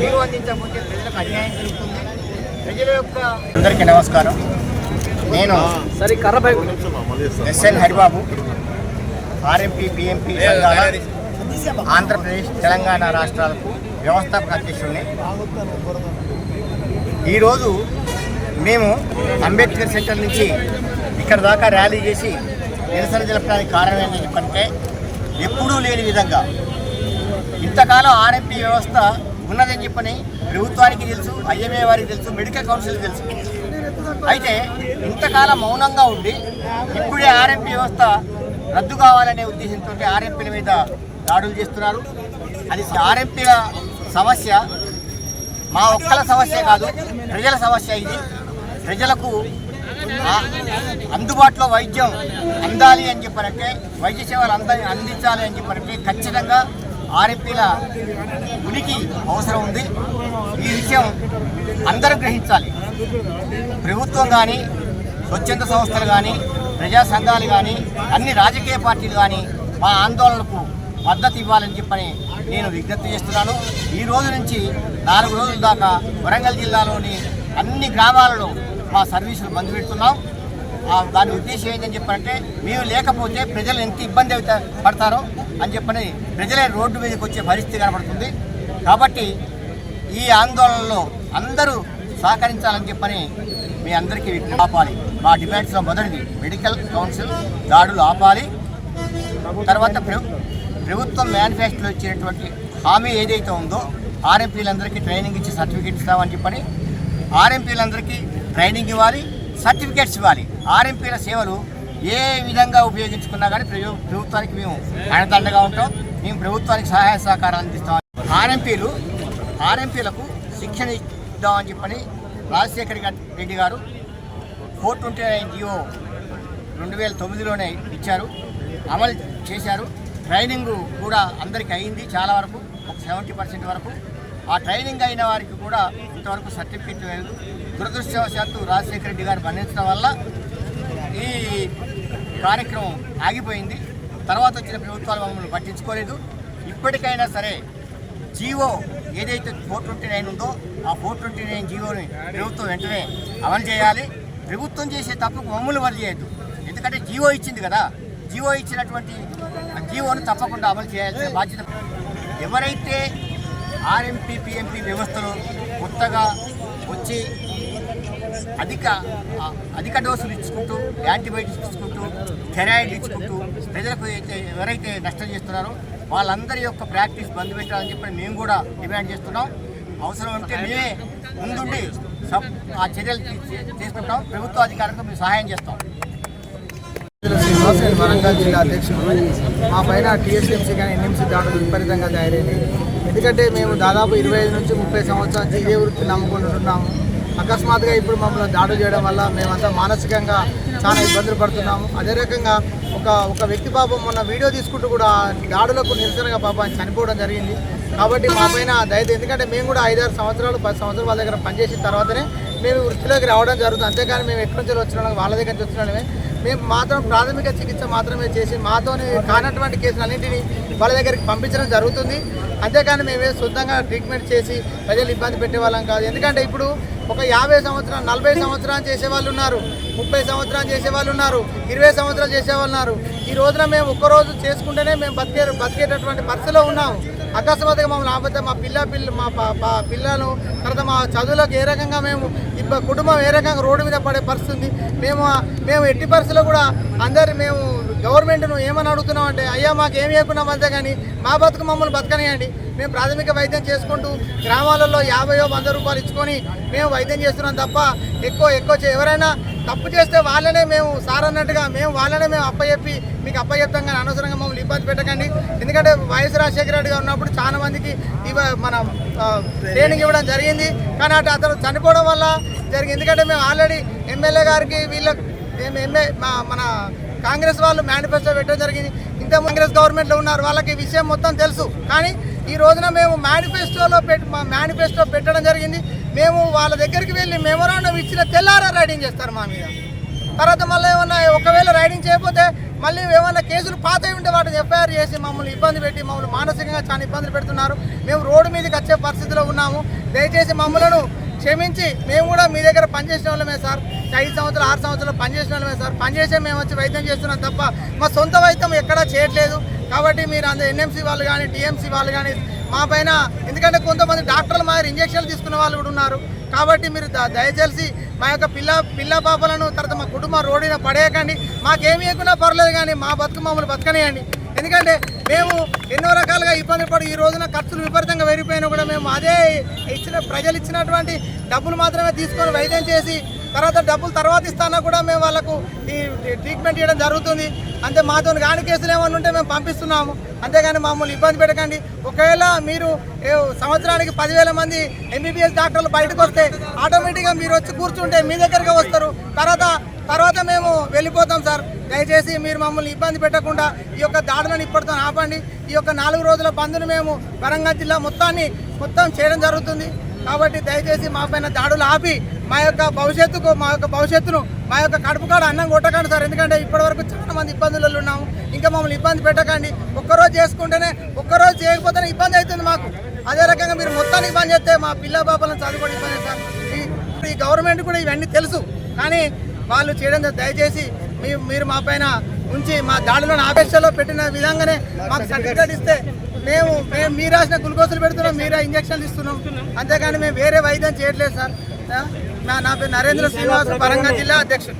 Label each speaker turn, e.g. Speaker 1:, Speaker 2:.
Speaker 1: నీరు అందించకపోతే ప్రజలకు అన్యాయం జరుగుతుంది ప్రజల యొక్క అందరికీ నమస్కారం. నేను
Speaker 2: సరే కర్ర bike
Speaker 1: S N Haribabu RMP BMP సంఘాల ఆంధ్రప్రదేశ్ తెలంగాణ రాష్ట్రాలకు వ్యవస్థాపక అధ్యక్షుడిని. ఈరోజు మేము అంబేద్కర్ సెంటర్ నుంచి ఇక్కడ దాకా ర్యాలీ చేసి నిరసన జరపడానికి కారణం ఏంటని చెప్పంటే ఎప్పుడూ లేని విధంగా ఇంతకాలం ఆర్ఎంపీ వ్యవస్థ ఉన్నదని చెప్పని ప్రభుత్వానికి తెలుసు ఐఎంఏ వారికి తెలుసు మెడికల్ కౌన్సిల్ తెలుసు. అయితే ఇంతకాలం మౌనంగా ఉండి ఇప్పుడే ఆర్ఎంపీ వ్యవస్థ రద్దు కావాలనే ఉద్దేశంతో ఆర్ఎంపీల మీద దాడులు చేస్తున్నారు. అది ఆర్ఎంపీల సమస్య మా ఒక్కల సమస్య కాదు ప్రజల సమస్య ఇది. ప్రజలకు అందుబాటులో వైద్యం అందాలి అని చెప్పారంటే వైద్య సేవలు అంద అందించాలి అని చెప్పారంటే ఖచ్చితంగా ఆర్ఎంపీల ఉనికి అవసరం ఉంది. ఈ విషయం అందరూ గ్రహించాలి. ప్రభుత్వం కానీ స్వచ్ఛంద సంస్థలు కానీ ప్రజా సంఘాలు కానీ అన్ని రాజకీయ పార్టీలు కానీ మా ఆందోళనకు మద్దతు ఇవ్వాలని చెప్పని నేను విజ్ఞప్తి చేస్తున్నాను. ఈ రోజు నుంచి నాలుగు రోజుల దాకా వరంగల్ జిల్లాలోని అన్ని గ్రామాలలో మా సర్వీసులు బంద్ పెడుతున్నాం. దాని ఉద్దేశం ఏంటని చెప్పారంటే మేము లేకపోతే ప్రజలు ఎంత ఇబ్బంది అవుతా పడతారో అని చెప్పని ప్రజలే రోడ్డు మీదకి వచ్చే పరిస్థితి కనబడుతుంది. కాబట్టి ఈ ఆందోళనలో అందరూ సహకరించాలని చెప్పని మీ అందరికీ ఆపాలి. మా డిమాండ్స్లో మొదటిది మెడికల్ కౌన్సిల్ దాడులు ఆపాలి. తర్వాత ప్ర- ప్రభుత్వం మేనిఫెస్టోలో ఇచ్చినటువంటి హామీ ఏదైతే ఉందో ఆర్ఎంపీలందరికీ ట్రైనింగ్ ఇచ్చి సర్టిఫికేట్ ఇస్తామని చెప్పని ఆర్ఎంపీలందరికీ ట్రైనింగ్ ఇవ్వాలి సర్టిఫికేట్స్ ఇవ్వాలి. ఆర్ఎంపీల సేవలు ఏ విధంగా ఉపయోగించుకున్నా కానీ ప్రభు- ప్రభుత్వానికి మేము అండదండగా ఉంటాం. మేము ప్రభుత్వానికి సహాయ సహకారాలు అందిస్తాం ఆర్ఎంపీలు ఆర్ఎంపీలకు శిక్షణ ఇద్దామని చెప్పని రాజశేఖర్ రెడ్డి గారు ఫోర్ ట్వంటీ నైన్ జియో రెండు వేల తొమ్మిదిలోనే ఇచ్చారు అమలు చేశారు. ట్రైనింగ్ కూడా అందరికీ అయింది చాలా వరకు ఒక సెవెంటీ పర్సెంట్ వరకు. ఆ ట్రైనింగ్ అయిన వారికి కూడా ఇంతవరకు సర్టిఫికేట్ లేదు. దురదృష్టవశాత్తు రాజశేఖర రెడ్డి గారు మరణించడం వల్ల ఈ కార్యక్రమం ఆగిపోయింది. తర్వాత వచ్చిన ప్రభుత్వాలు మమ్మల్ని పట్టించుకోలేదు. ఇప్పటికైనా సరే జీవో ఏదైతే ఫోర్ ట్వంటీ నైన్ ఉందో ఆ ఫోర్ ట్వంటీ నైన్ జీవోని ప్రభుత్వం వెంటనే అమలు చేయాలి. ప్రభుత్వం చేసే తప్పుకు మమ్మల్ని వదిలేయద్దు. ఎందుకంటే జీవో ఇచ్చింది కదా. జీవో ఇచ్చినటువంటి జీవోను తప్పకుండా అమలు చేయాల్సిన బాధ్యత ఎవరైతే ఆర్ఎంపీ పిఎంపీ వ్యవస్థలో కొత్తగా వచ్చి అధిక అధిక డోసులు ఇచ్చుకుంటూ యాంటీబయాటిక్స్ ఇచ్చుకుంటూ థెరాయిడ్ ఇచ్చుకుంటూ ప్రజలకు అయితే ఎవరైతే నష్టం చేస్తున్నారో వాళ్ళందరి యొక్క ప్రాక్టీస్ బంద్ పెట్టాలని చెప్పి మేము కూడా డిమాండ్ చేస్తున్నాం. అవసరం ఉంటే మేమే ముందుండి సప్ ఆ చర్యలు తీసుకుంటాం. ప్రభుత్వ అధికారులకు మేము సహాయం చేస్తాం.
Speaker 2: శ్రీనివాస్ వరంగల్ జిల్లా అధ్యక్షుడు. మా పైన టీఎస్ఎంసీ కానీ ఎన్ఎంసీ దాడులు విపరీతంగా తయారైనాయి. ఎందుకంటే మేము దాదాపు ఇరవై ఐదు నుంచి ముప్పై సంవత్సరాల నుంచి ఇదే వృత్తి నమ్ముకుంటున్నాము. అకస్మాత్తుగా ఇప్పుడు మమ్మల్ని దాడులు చేయడం వల్ల మేమంతా మానసికంగా చాలా ఇబ్బందులు పడుతున్నాము. అదే రకంగా ఒక ఒక వ్యక్తి పాపం మొన్న వీడియో తీసుకుంటూ కూడా దాడులకు నిరసనగా పాపం చనిపోవడం జరిగింది. కాబట్టి మా పైన దయచేసి ఎందుకంటే మేము కూడా ఐదారు సంవత్సరాలు పది సంవత్సరాల వాళ్ళ దగ్గర పనిచేసిన తర్వాతనే మేము వృత్తిలోకి రావడం జరుగుతుంది. అంతేకాని మేము ఎక్కడి నుంచి వచ్చిన వాళ్ళ దగ్గర నుంచి వచ్చిన మేము మాత్రం ప్రాథమిక చికిత్స మాత్రమే చేసి మాతోని కానటువంటి కేసులన్నింటినీ వాళ్ళ దగ్గరికి పంపించడం జరుగుతుంది. అంతేకాని మేమే సొంతంగా ట్రీట్మెంట్ చేసి ప్రజలు ఇబ్బంది పెట్టే వాళ్ళం కాదు. ఎందుకంటే ఇప్పుడు ఒక యాభై సంవత్సరాలు నలభై సంవత్సరాలు చేసే వాళ్ళు ఉన్నారు ముప్పై సంవత్సరాలు చేసే వాళ్ళు ఉన్నారు ఇరవై సంవత్సరాలు చేసేవాళ్ళు ఉన్నారు. ఈ రోజున మేము ఒక్కరోజు చేసుకుంటేనే మేము బతికే బతికేటటువంటి పరిస్థితిలో ఉన్నాము. అకస్మాత్తుగా మమ్మల్ని ఆపతే మా పిల్ల పిల్ల మా పిల్లలు తర్వాత మా చదువులకు ఏ రకంగా మేము కుటుంబం ఏ రకంగా రోడ్డు మీద పడే పరిస్థితి మేము మేము ఎట్టి పరిస్థితుల్లో కూడా అందరు మేము గవర్నమెంట్ను ఏమని అడుగుతున్నావు అంటే అయ్యా మాకు ఏమి ఇవ్వకుండా అంతే కానీ మా బతుకు మమ్మల్ని బతకనియండి. మేము ప్రాథమిక వైద్యం చేసుకుంటూ గ్రామాలలో యాభైయో వంద రూపాయలు ఇచ్చుకొని మేము వైద్యం చేస్తున్నాం తప్ప ఎక్కువ ఎక్కువ ఎవరైనా తప్పు చేస్తే వాళ్ళనే మేము సార్ అన్నట్టుగా మేము వాళ్ళనే మేము అప్పచెప్పి మీకు అప్పచెప్తాం కానీ అనవసరంగా మమ్మల్ని ఇబ్బంది పెట్టకండి. ఎందుకంటే వైఎస్ రాజశేఖర రెడ్డిగా ఉన్నప్పుడు చాలా మందికి ఇవ మన ట్రైనింగ్ ఇవ్వడం జరిగింది. కానీ అటు అతను చనిపోవడం వల్ల జరిగింది. ఎందుకంటే మేము ఆల్రెడీ ఎమ్మెల్యే గారికి వీళ్ళకి మేము ఎమ్మె మన కాంగ్రెస్ వాళ్ళు మేనిఫెస్టో పెట్టడం జరిగింది. ఇంత కాంగ్రెస్ గవర్నమెంట్లో ఉన్నారు. వాళ్ళకి విషయం మొత్తం తెలుసు. కానీ ఈ రోజున మేము మేనిఫెస్టోలో పెట్టి మేనిఫెస్టో పెట్టడం జరిగింది. మేము వాళ్ళ దగ్గరికి వెళ్ళి మెమోరాండం ఇచ్చిన తెల్లారా రైడింగ్ చేస్తారు మా మీద. తర్వాత మళ్ళీ ఏమన్నా ఒకవేళ రైడింగ్ చేయకపోతే మళ్ళీ ఏమన్నా కేసులు పాత ఉంటే వాటిని ఎఫ్ఐఆర్ చేసి మమ్మల్ని ఇబ్బంది పెట్టి మమ్మల్ని మానసికంగా చాలా ఇబ్బందులు పెడుతున్నారు. మేము రోడ్డు మీదకి వచ్చే పరిస్థితిలో ఉన్నాము. దయచేసి మమ్మలను క్షమించి మేము కూడా మీ దగ్గర పనిచేసిన వాళ్ళమే సార్. ఐదు సంవత్సరాలు ఆరు సంవత్సరాలు పనిచేసిన వాళ్ళమే సార్. పనిచేసే మేము వచ్చి వైద్యం చేస్తున్నాం తప్ప మా సొంత వైద్యం ఎక్కడా చేయట్లేదు. కాబట్టి మీరు అందరు ఎన్ఎంసీ వాళ్ళు కానీ టీఎంసీ వాళ్ళు కానీ మా పైన ఎందుకంటే కొంతమంది డాక్టర్లు మా ఇంజక్షన్లు తీసుకున్న వాళ్ళు కూడా ఉన్నారు. కాబట్టి మీరు దయచేసి మా యొక్క పిల్ల పిల్ల పాపలను తర్వాత మా కుటుంబం రోడ్డున పడేయకండి. మాకేమి ఇవ్వకున్నా పర్లేదు కానీ మా బతుకు మమ్మల్ని బతకనియండి. ఎందుకంటే మేము ఎన్నో రకాలుగా ఇబ్బంది పడి ఈ రోజున ఖర్చులు విపరీతంగా పెరిగిపోయినా కూడా మేము అదే ఇచ్చిన ప్రజలు ఇచ్చినటువంటి డబ్బులు మాత్రమే తీసుకొని వైద్యం చేసి తర్వాత డబ్బులు తర్వాత ఇస్తానా కూడా మేము వాళ్ళకు ఈ ట్రీట్మెంట్ చేయడం జరుగుతుంది. అంతే మాతో కాని కేసులు ఏమైనా ఉంటే మేము పంపిస్తున్నాము. అంతేగాని మమ్మల్ని ఇబ్బంది పెట్టకండి. ఒకవేళ మీరు సంవత్సరానికి పదివేల మంది ఎంబీబీఎస్ డాక్టర్లు బయటకు వస్తే ఆటోమేటిక్గా మీరు వచ్చి కూర్చుంటే మీ దగ్గరగా వస్తారు. తర్వాత తర్వాత మేము వెళ్ళిపోతాం సార్. దయచేసి మీరు మమ్మల్ని ఇబ్బంది పెట్టకుండా ఈ యొక్క దాడులను ఇప్పటితో ఆపండి. ఈ యొక్క నాలుగు రోజుల బంద్ను మేము వరంగల్ జిల్లా మొత్తాన్ని మొత్తం చేయడం జరుగుతుంది. కాబట్టి దయచేసి మా పైన దాడులు ఆపి మా యొక్క భవిష్యత్తుకు మా యొక్క భవిష్యత్తును మా యొక్క కడుపు కాడ అన్నం కొట్టకండి సార్. ఎందుకంటే ఇప్పటివరకు చాలా మంది ఇబ్బందులలో ఉన్నాము. ఇంకా మమ్మల్ని ఇబ్బంది పెట్టకండి. ఒక్కరోజు చేసుకుంటేనే ఒక్కరోజు చేయకపోతేనే ఇబ్బంది అవుతుంది మాకు. అదే రకంగా మీరు మొత్తాన్ని ఇబ్బంది చేస్తే మా పిల్ల పాపలను చదువుకోవడం ఇబ్బంది సార్ ఈ గవర్నమెంట్ కూడా ఇవన్నీ తెలుసు. కానీ వాళ్ళు చేయడం దయచేసి మీ మీరు మా పైన ఉంచి మా దాడిలో ఆపేక్షలో పెట్టిన విధంగానే మాకు సర్టిఫికేట్ ఇస్తే మేము మేము మీరు రాసిన గ్లూకోజులు పెడుతున్నాం మీరే ఇంజక్షన్లు ఇస్తున్నాం. అంతేగాని మేము వేరే వైద్యం చేయట్లేదు సార్. నా నా పేరు నరేంద్ర శ్రీనివాస్ వరంగల్ జిల్లా అధ్యక్షుడు.